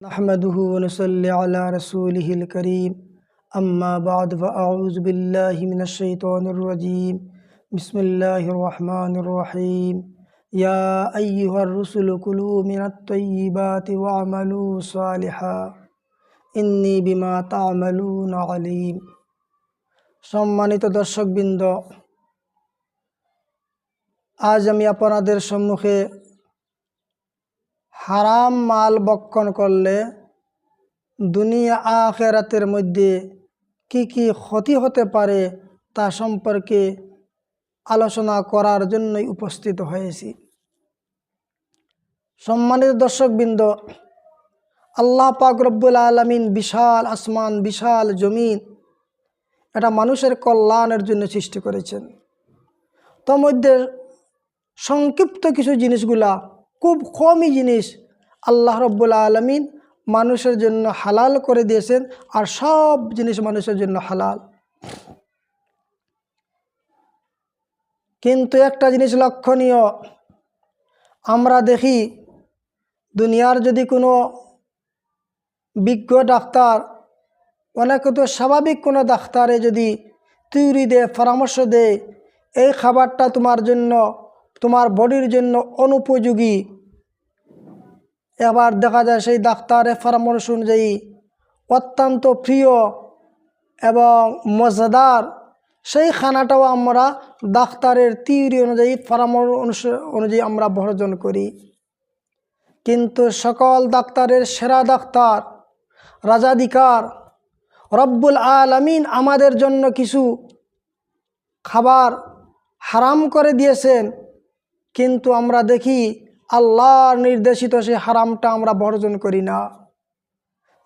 نحمده ونصلي على رسوله الكريم أما بعد فأعوذ بالله من الشيطان الرجيم بسم الله الرحمن الرحيم يا أيها الرسل كلوا من الطيبات واعملوا صالحا إني بما تعملون عليم সম্মানিত দর্শকবৃন্দ আজ আমি আপনাদের সম্মুখে হারাম মাল বক্ষণ করলে দুনিয়া আখেরাতের মধ্যে কি কি ক্ষতি হতে পারে তা সম্পর্কে আলোচনা করার জন্যই উপস্থিত হয়েছি। সম্মানিত দর্শকবৃন্দ, আল্লাহ পাক রব্বুল আলমিন বিশাল আসমান, বিশাল জমিন এটা মানুষের কল্যাণের জন্য সৃষ্টি করেছেন। তোর মধ্যে সংক্ষিপ্ত কিছু জিনিসগুলা খুব কমই জিনিস আল্লাহ রব্বুল আলমিন মানুষের জন্য হালাল করে দিয়েছেন আর সব জিনিস মানুষের জন্য হালাল। কিন্তু একটা জিনিস লক্ষণীয়, আমরা দেখি দুনিয়ার যদি কোনো বিজ্ঞ ডাক্তার, অনেক তো স্বাভাবিক কোনো ডাক্তারে যদি থিওরি দেয়, পরামর্শ দেয়, এই খাবারটা তোমার জন্য তোমার বডির জন্য অনুপযোগী। এবার দেখা যায় সেই ডাক্তারের পরামর্শ অনুযায়ী অত্যন্ত প্রিয় এবং মজাদার সেই খানাটাও আমরা ডাক্তারের তিউরি অনুযায়ী, পরামর্শ অনুযায়ী আমরা বর্জন করি। কিন্তু সকল ডাক্তারের সেরা ডাক্তার, রাজাধিকার, রব্বুল আলমিন আমাদের জন্য কিছু খাবার হারাম করে দিয়েছেন। কিন্তু আমরা দেখি আল্লাহর নির্দেশিত সেই হারামটা আমরা বর্জন করি না।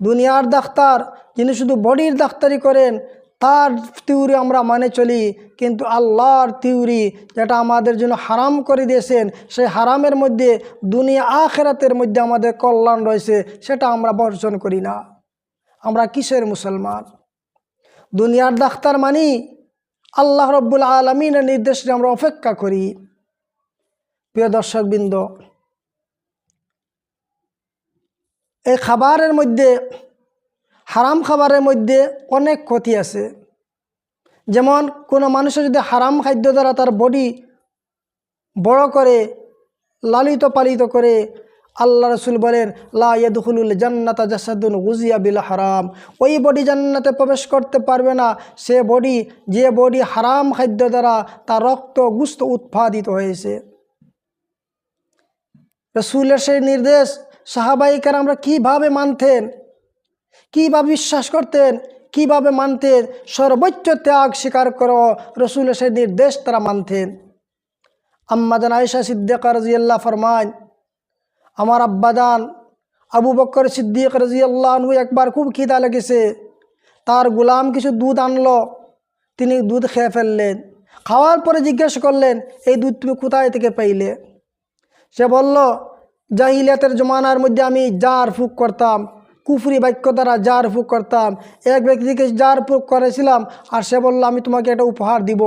দুনিয়ার ডাক্তার যিনি শুধু বডির ডাক্তারি করেন, তার তিউরি আমরা মানে চলি, কিন্তু আল্লাহর তিউরি যেটা আমাদের জন্য হারাম করে দিয়েছেন, সেই হারামের মধ্যে, দুনিয়া আখেরাতের মধ্যে আমাদের কল্যাণ রয়েছে, সেটা আমরা বর্জন করি না। আমরা কিসের মুসলমান? দুনিয়ার ডাক্তার মানি আল্লাহ রব্বুল আলমিনের নির্দেশে আমরা অপেক্ষা করি। প্রিয় দর্শকবৃন্দ, এই খাবারের মধ্যে, হারাম খাবারের মধ্যে অনেক ক্ষতি আছে। যেমন, কোনো মানুষের যদি হারাম খাদ্য দ্বারা তার বডি বড় করে, লালিত পালিত করে, আল্লাহ রসুল বলেন লাদুল জান্নাতা জাসাদুন গুজিয়া বিল হারাম। ওই বডি জান্নাতে প্রবেশ করতে পারবে না। সে বডি, যে বডি হারাম খাদ্য দ্বারা তার রক্ত গুস্ত উৎপাদিত হয়েছে। রসুলের সেই নির্দেশ সাহাবাহিকার আমরা কীভাবে মানতেন? কীভাবে বিশ্বাস করতেন? কীভাবে মানতেন? সর্বোচ্চ ত্যাগ স্বীকার করো রসুলের সেই নির্দেশ তারা মানতেন। আম্মাদান আয়সা সিদ্দিকা রাজিয়াল্লাহ ফরমান আমার আব্বাদান আবু বক্কর সিদ্দিক রাজিয়াল্লাহনু একবার খুব খিদা লেগেছে। তার গোলাম কিছু দুধ আনলো, তিনি দুধ খেয়ে ফেললেন। খাওয়ার পরে জিজ্ঞেস করলেন, এই দুধ তুমি কোথায় থেকে পাইলে? সে বলল, জাহিলিয়াতের জমানার মধ্যে আমি জার ফুক করতাম, কুফরি বাক্য দ্বারা জার ফুক করতাম, এক ব্যক্তিকে জার ফুক করেছিলাম, আর সে বলল, আমি তোমাকে একটা উপহার দিব।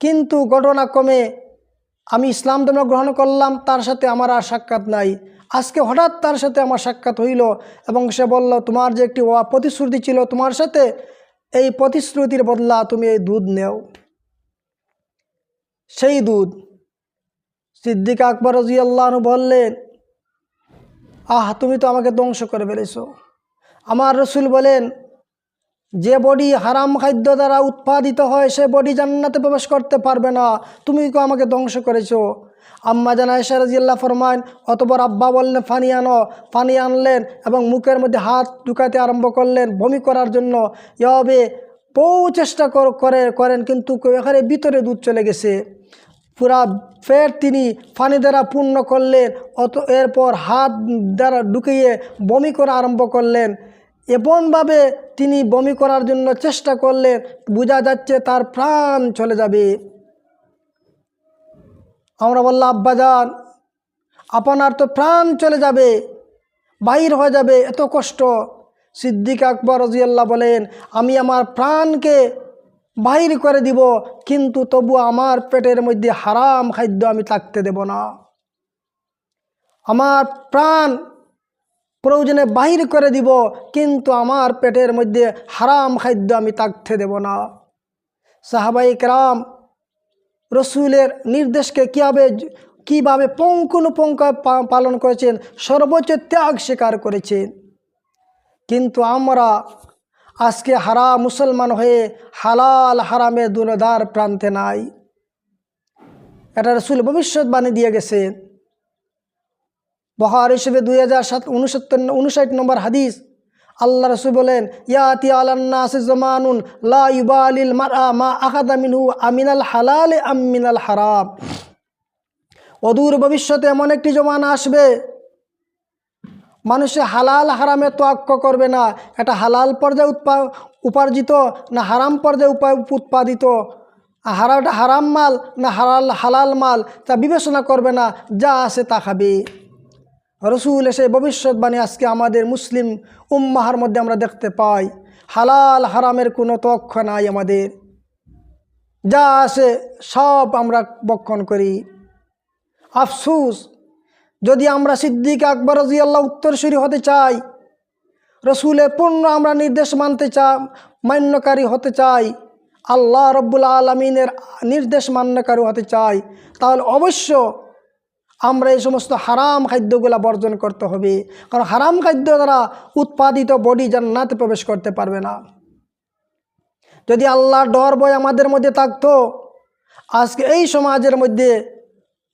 কিন্তু ঘটনাক্রমে আমি ইসলাম ধর্ম গ্রহণ করলাম, তার সাথে আমার আর সাক্ষাৎ নাই। আজকে হঠাৎ তার সাথে আমার সাক্ষাৎ হইল এবং সে বলল, তোমার যে একটি প্রতিশ্রুতি ছিল তোমার সাথে, এই প্রতিশ্রুতির বদলা তুমি এই দুধ নেও। সেই দুধ সিদ্দিক আকবর রাজিয়াল্লাহনু বললেন, আহ, তুমি তো আমাকে ধ্বংস করে ফেলেছ। আমার রসুল বলেন, যে বডি হারাম খাদ্য দ্বারা উৎপাদিত হয়, সে বডি জান্নাতে প্রবেশ করতে পারবে না। তুমি তো আমাকে ধ্বংস করেছ? আম্মা জানা রাজিয়াল্লাহ ফরমান অতপর আব্বা বললেন, ফানি আনো। ফানি আনলেন এবং মুখের মধ্যে হাত ঢুকাতে আরম্ভ করলেন বমি করার জন্য। এভাবে বহু চেষ্টা করে, করেন, কিন্তু এখানে ভিতরে দুধ চলে গেছে। পুরা ফের তিনি ফানি দ্বারা পূর্ণ করলেন, অত এরপর হাত দ্বারা ঢুকিয়ে বমি করা আরম্ভ করলেন। এমনভাবে তিনি বমি করার জন্য চেষ্টা করলেন, বোঝা যাচ্ছে তার প্রাণ চলে যাবে। আমরা বললাম, আব্বাজান, আপনার তো প্রাণ চলে যাবে, বাহির হয়ে যাবে, এত কষ্ট। সিদ্দিক আকবর রাজিয়াল্লাহ বলেন, আমি আমার প্রাণকে বাহির করে দিব, কিন্তু তবু আমার পেটের মধ্যে হারাম খাদ্য আমি থাকতে দেব না। আমার প্রাণ প্রয়োজনে বাহির করে দিব, কিন্তু আমার পেটের মধ্যে হারাম খাদ্য আমি থাকতে দেব না। সাহাবাই কেরাম রসুলের নির্দেশকে কীভাবে কীভাবে পঙ্কুনুপঙ্ক পালন করেছেন, সর্বোচ্চ ত্যাগ স্বীকার করেছেন। কিন্তু আমরা আজকে হারা মুসলমান হয়ে হালাল হারামে দুনদার প্রান্তে নাই। এটা রসুল ভবিষ্যৎবাণী দিয়ে গেছে। বহার হিসেবে দুই হাজার সাত, উনসত্তর, উনষাট নম্বর হাদিস। আল্লাহ রসুল বলেন, ইয়াতি আলান্নাস জমানুন লা ইউবালিল মারআ মা আখাদা মিনহু আমিনাল হালাল আমিনাল হারাম। অদূর ভবিষ্যতে এমন একটি জমানা আসবে মানুষে হালাল হারামে তোয়াক্ক করবে না। এটা হালাল পর্যায়ে উৎপা উপার্জিত না হারাম পর্যায়ে উপা- উৎপাদিত? হারাটা হারাম মাল না হালাল হালাল মাল? তা বিবেচনা করবে না, যা আছে তা খাবে। রসুল এসে ভবিষ্যৎবাণী আজকে আমাদের মুসলিম উম্মাহার মধ্যে আমরা দেখতে পাই। হালাল হারামের কোনো তক্ষ নাই আমাদের। যা আছে সব আমরা বক্ষণ করি। আফসুস যদি আমরা সিদ্দিক আকবর রাজিয়াল্লাহ উত্তরসূরি হতে চাই, রসুলের পূর্ণ আমরা নির্দেশ মানতে চা, মান্যকারী হতে চাই, আল্লাহ রব্বুল আলমিনের নির্দেশ মান্যকারী হতে চাই, তাহলে অবশ্য আমরা এই সমস্ত হারাম খাদ্যগুলা বর্জন করতে হবে। কারণ হারাম খাদ্য দ্বারা উৎপাদিত বডি জান্নাতে প্রবেশ করতে পারবে না। যদি আল্লাহ ডর বয় আমাদের মধ্যে থাকতো, আজকে এই সমাজের মধ্যে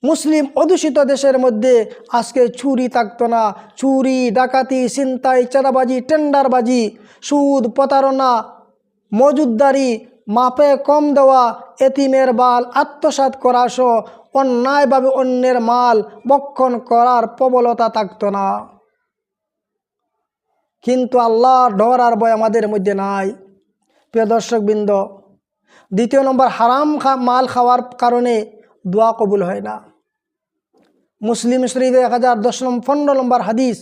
মুসলিম অদূষিত দেশের মধ্যে আজকে চুরি থাকতো না। চুরি ডাকাতি, ছিনতাই, চাঁদাবাজি, টেন্ডারবাজি, সুদ, প্রতারণা, মজুদদারি, মাপে কম দেওয়া, এতিমের বাল আত্মসাৎ করা সহ অন্যায়ভাবে অন্যের মাল বক্ষণ করার প্রবলতা থাকতো না। কিন্তু আল্লাহর ডর আর ভয় আমাদের মধ্যে নাই। প্রিয় দর্শকবৃন্দ, দ্বিতীয় নম্বর, হারাম মাল খাওয়ার কারণে দোয়া কবুল হয় না। মুসলিম শরীফে এক হাজার দশ নম্বর পনেরো নম্বর হাদিস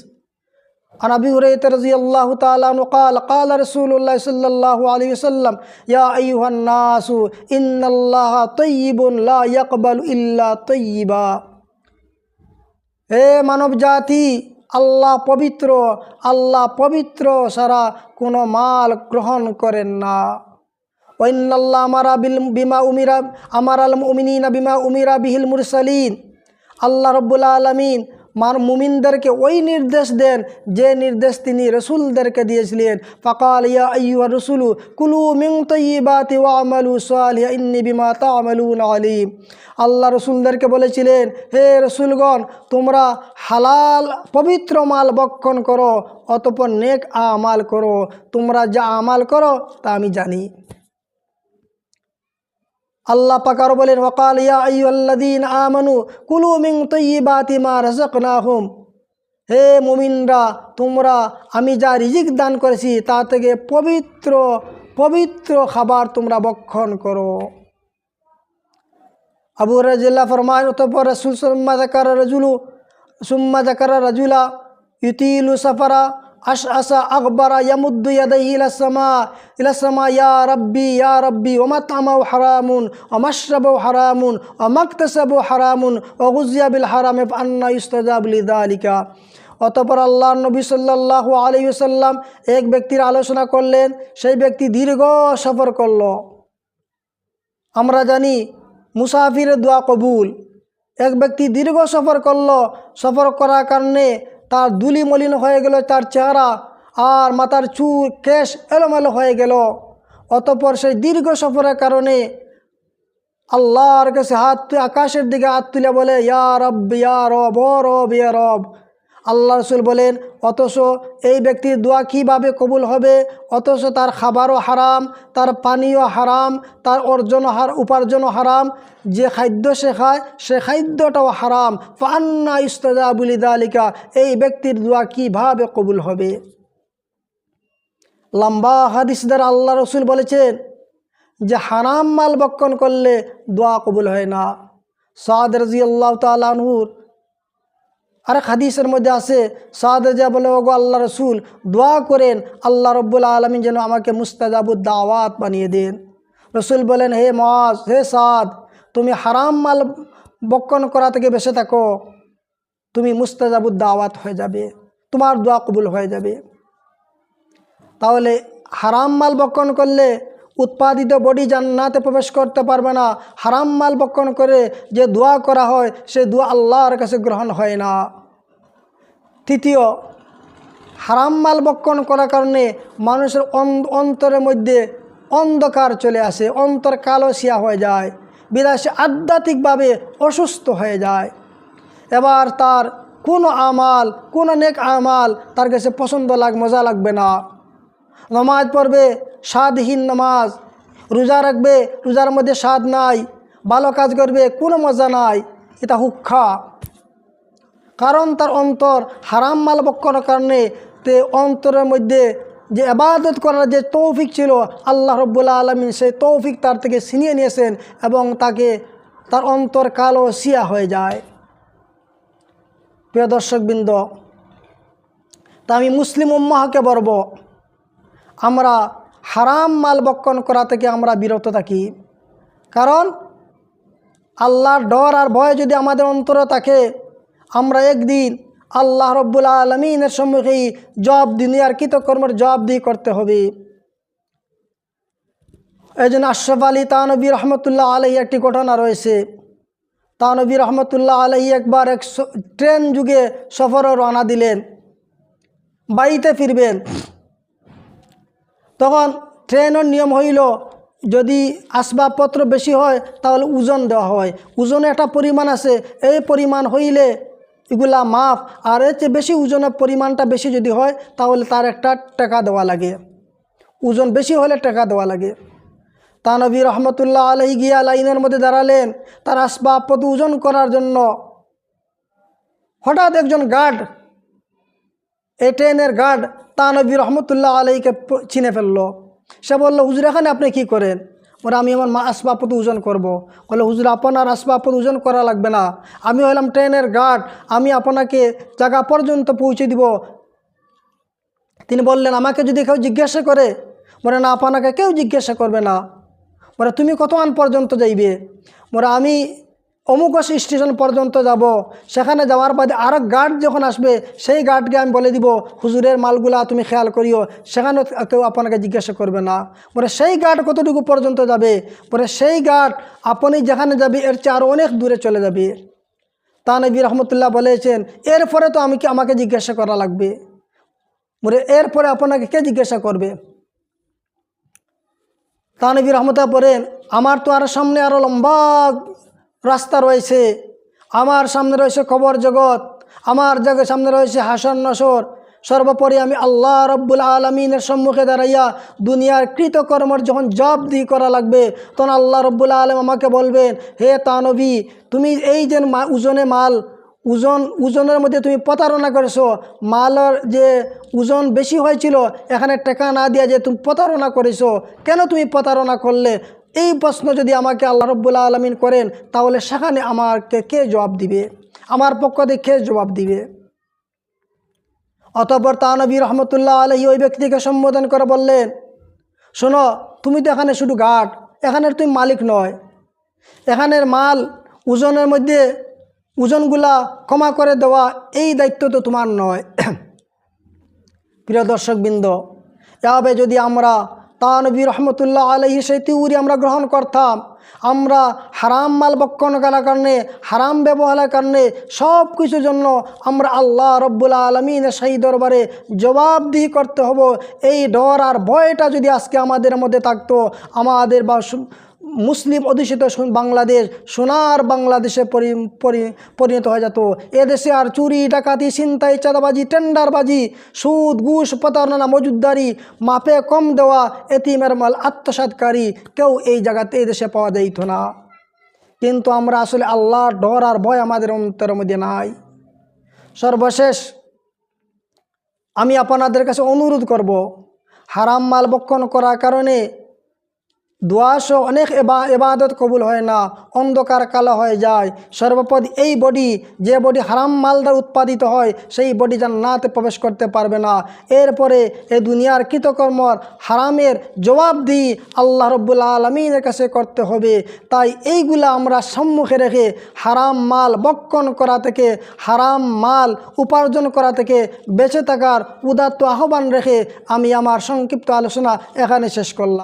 عن ابي هريره رضي الله تعالى عنه قال قال رسول الله صلى الله عليه وسلم يا ايها الناس ان الله طيب لا يقبل الا طيبا হে মানব জাতি আল্লাহ পবিত্র আল্লাহ পবিত্র সারা কোনো মাল গ্রহণ করেন না ওয়াইনাল্লাহ আমারা বিল বিমা উমিরা আমার আল উমিনা বিমা উমিরা বিহিল মুরসালিন আল্লাহ রব্বুল আলমিন মার মুমিনদেরকে ওই নির্দেশ দেন, যে নির্দেশ তিনি রসুলদেরকে দিয়েছিলেন। ফকাল, ইয়া আইয়ুহা রসুলু, কুলু মিং তৈবাতি ওয়ামালু সালিহা, ইন্নি বিমা তামালুন আলিম। আল্লাহ রসুলদেরকে বলেছিলেন, হে রসুলগণ, তোমরা হালাল পবিত্র মাল বক্ষণ করো, অতপর নেক আমাল করো। তোমরা যা আমাল করো, তা আমি জানি। আল্লাহ পাকার বলেন ওকাল ইয়া আইয়ুল্লাদিন আমানু, কুলু মিং তৈবাতি মা রসক না হুম হে মুমিনরা, তোমরা, আমি যা রিজিক দান করেছি, তা থেকে পবিত্র পবিত্র খাবার তোমরা বক্ষণ করো। আবু রাজিল্লা ফরমান অতপর রসুল সুম্মা জাকার রাজুলু সুম্মা জাকার রাজুলা, ইউতিলু সাফারা আশ আসা আকবরা ইয়ামুদ্দু ইয়াদাইহি ইলা সামা ইলা সামা, ইয়া রাব্বি ইয়া রাব্বি, ওয়া মাতআমাউ হারামুন, ওয়া মাশরাবু হারামুন, ওয়া হারামুন, ওয়া গুযিয়া বিল হারামে ফান্না ইউস্তাজাব লিযালিকা। অতপর আল্লাহ নবী সাল্লাল্লাহু আলাইহি ওয়াসাল্লাম এক ব্যক্তির আলোচনা করলেন, সেই ব্যক্তি দীর্ঘ সফর করল। আমরা জানি মুসাফির দোয়া কবুল। এক ব্যক্তি দীর্ঘ সফর করল, সফর করার কারণে তার দুলি মলিন হয়ে গেল তার চেহারা, আর মাথার চুর কেশ এলোমেলো হয়ে গেল। অতপর সেই দীর্ঘ সফরের কারণে আল্লাহর কাছে হাত আকাশের দিকে হাত তুলে বলে, ইয়া রব ইয়া রব, ও রব, ইয়া রব। আল্লাহ রসুল বলেন, অথচ এই ব্যক্তির দোয়া কীভাবে কবুল হবে? অথচ তার খাবারও হারাম, তার পানীয় হারাম, তার অর্জন হার উপার্জনও হারাম, যে খাদ্য সে খায়, সে খাদ্যটাও হারাম। ফান্না ইস্তাজাবুলি দালিকা এই ব্যক্তির দোয়া কীভাবে কবুল হবে? লম্বা হাদিস দ্বারা আল্লাহ রসুল বলেছেন যে, হারাম মাল বক্ষণ করলে দোয়া কবুল হয় না। সাদ রাজি আল্লাহ তালহুর আরেক হাদিসের মধ্যে আছে, সাদ রাজা বলে, ওগো আল্লাহ রসুল, দোয়া করেন, আল্লাহ রব্বুল আলমিন যেন আমাকে মুস্তাজাবুদ দাওয়াত বানিয়ে দেন। রসুল বলেন, হে মাস হে সাদ, তুমি হারাম মাল বক্ষণ করা থেকে বেঁচে থাকো, তুমি মুস্তাজাবুদ দাওয়াত হয়ে যাবে, তোমার দোয়া কবুল হয়ে যাবে। তাহলে হারাম মাল বক্ষণ করলে উৎপাদিত বডি জান্নাতে প্রবেশ করতে পারবে না। হারাম মাল বক্ষণ করে যে দোয়া করা হয়, সে দোয়া আল্লাহর কাছে গ্রহণ হয় না। তৃতীয়, হারাম মাল বক্ষণ করার কারণে মানুষের অন- অন্তরের মধ্যে অন্ধকার চলে আসে, অন্তর কালো শিয়া হয়ে যায় বিদায় সে আধ্যাত্মিকভাবে অসুস্থ হয়ে যায়। এবার তার কোনো আমাল, কোনো নেক আমাল তার কাছে পছন্দ লাগ, মজা লাগবে না। নমাজ পড়বে স্বাদহীন নামাজ। রোজা রাখবে, রোজার মধ্যে স্বাদ নাই, ভালো কাজ করবে, কোনো মজা নাই, এটা হুক্ষা কারণ তার অন্তর হারাম মাল বক্ষণের কারণে তে অন্তরের মধ্যে যে আবাদত করার যে তৌফিক ছিল, আল্লাহ রব্বুল্লা আলমিন সেই তৌফিক তার থেকে ছিনিয়ে নিয়েছেন এবং তাকে তার অন্তর কালো সিয়া হয়ে যায়। প্রিয় দর্শকবৃন্দ, তা আমি মুসলিম উম্মাহকে বলব, আমরা হারাম মাল বক্ষণ করা থেকে আমরা বিরত থাকি। কারণ আল্লাহর ডর আর ভয় যদি আমাদের অন্তরে থাকে, আমরা একদিন আল্লাহ রব্বুল আলমিনের সম্মুখেই জব দুনিয়ার কৃতকর্মের জব দিয়ে করতে হবে। এই জন্য আশরফ আলী তানবী রহমতুল্লাহ আলহী একটি ঘটনা রয়েছে। তানবী রহমতুল্লাহ আলহী একবার এক ট্রেন যুগে সফরে রওনা দিলেন। বাড়িতে ফিরবেন। তখন ট্রেনের নিয়ম হইল, যদি আসবাবপত্র বেশি হয়, তাহলে ওজন দেওয়া হয়। ওজনে একটা পরিমাণ আছে, এই পরিমাণ হইলে এগুলা মাফ। আর এর চেয়ে বেশি ওজনের পরিমাণটা বেশি যদি হয়, তাহলে তার একটা টাকা দেওয়া লাগে। ওজন বেশি হলে টাকা দেওয়া লাগে। তানবী রহমতুল্লাহ আলহি গিয়া লাইনের মধ্যে দাঁড়ালেন। তার আসবাবপত্র ওজন করার জন্য হঠাৎ একজন গার্ড, এই ট্রেনের গার্ড তানবী রহমতুল্লাহ আলাইকে চিনে ফেলল। সে বলল, হুজুর, এখানে আপনি কি করেন? ওরা আমি আমার মা আসবাবপত্র ওজন করব। বলে, হুজুর, আপনার আসবাবপত্র ওজন করা লাগবে না। আমি হলাম ট্রেনের গার্ড আমি আপনাকে জায়গা পর্যন্ত পৌঁছে দিব। তিনি বললেন, আমাকে যদি কেউ জিজ্ঞাসা করে? বলে, না, আপনাকে কেউ জিজ্ঞাসা করবে না। বলে, তুমি কত আন পর্যন্ত যাইবে? বলে, আমি অমুক স্টেশন পর্যন্ত যাব। সেখানে যাওয়ার বাদে আরও গার্ড যখন আসবে, সেই গার্ডকে আমি বলে দিব, হুজুরের মালগুলা তুমি খেয়াল করিও, সেখানেও কেউ আপনাকে জিজ্ঞাসা করবে না। বলে সেই গার্ড কতটুকু পর্যন্ত যাবে? পরে সেই গার্ড আপনি যেখানে যাবে, এর চেয়ে আরও অনেক দূরে চলে যাবে। তা নবী রহমতুল্লাহ বলেছেন এরপরে তো আমি কি আমাকে জিজ্ঞাসা করা লাগবে? বলে এরপরে আপনাকে কে জিজ্ঞাসা করবে? তানবী রহমতা পড়েন আমার তো আর সামনে আরও লম্বা রাস্তা রয়েছে। আমার সামনে রয়েছে কবর জগৎ। আমার জগৎ সামনে রয়েছে হাসন নসর। সর্বোপরি আমি আল্লাহ রব্বুল আলমিনের সম্মুখে দাঁড়াইয়া দুনিয়ার কৃতকর্মর যখন জব দি করা লাগবে, তখন আল্লাহ রব্বুল আলম আমাকে বলবেন, হে তানবী, তুমি এই যে মা ওজনে মাল ওজন ওজনের মধ্যে তুমি প্রতারণা করেছ, মালের যে ওজন বেশি হয়েছিল, এখানে টাকা না দিয়া যে তুমি প্রতারণা করেছ, কেন তুমি প্রতারণা করলে? এই প্রশ্ন যদি আমাকে আল্লাহ রব্বুল্লা আলমিন করেন, তাহলে সেখানে আমাকে কে জবাব দিবে? আমার পক্ষ থেকে কে জবাব দিবে? অতপর তানবী রহমতুল্লাহ আলহী ওই ব্যক্তিকে সম্বোধন করে বললেন, শোনো, তুমি তো এখানে শুধু গার্ড, এখানের তুমি মালিক নয়। এখানের মাল ওজনের মধ্যে ওজনগুলা ক্ষমা করে দেওয়া এই দায়িত্ব তো তোমার নয়। প্রিয় দর্শকবৃন্দ, এভাবে যদি আমরা তানবী রহমতুল্লাহ আলহি সেই তিউরি আমরা গ্রহণ করতাম। আমরা হারাম মাল বক্ষণ করার কারণে, হারাম ব্যবহারের কারণে সব কিছুর জন্য আমরা আল্লাহ রব্বুল আলমিনের সেই দরবারে জবাবদিহি করতে হব। এই ডর আর ভয়টা যদি আজকে আমাদের মধ্যে থাকতো, আমাদের বা মুসলিম অধ্যুষিত বাংলাদেশ, সোনার বাংলাদেশে পরি- পরি- পরিণত হয়ে যেত। এদেশে আর চুরি, ডাকাতি, ছিনতাই, চাঁদাবাজি, টেন্ডারবাজি, সুদ, ঘুষ, প্রতারণা, মজুদদারি, মাপে কম দেওয়া, এতিমের মাল আত্মসাতকারী কেউ এই জায়গাতে, এই দেশে পাওয়া যাইত না। কিন্তু আমরা আসলে আল্লাহর ডর আর ভয় আমাদের অন্তরের মধ্যে নাই। সর্বশেষ, আমি আপনাদের কাছে অনুরোধ করব, হারাম মাল বক্ষণ করার কারণে দোয়াশো অনেক এবা, এবাদত কবুল হয় না, অন্ধকার কালো হয়ে যায়। সর্বপদ এই বডি, যে বডি হারাম মালদার উৎপাদিত হয়, সেই বডি যেন জান্নাতে প্রবেশ করতে পারবে না। এরপরে এই দুনিয়ার কৃতকর্মর হারামের জবাব দিই আল্লাহ রব্বুল আলমিনের কাছে করতে হবে। তাই এইগুলা আমরা সম্মুখে রেখে হারাম মাল বক্ষণ করা থেকে, হারাম মাল উপার্জন করা থেকে বেঁচে থাকার উদাত্ত আহ্বান রেখে আমি আমার সংক্ষিপ্ত আলোচনা এখানে শেষ করলাম।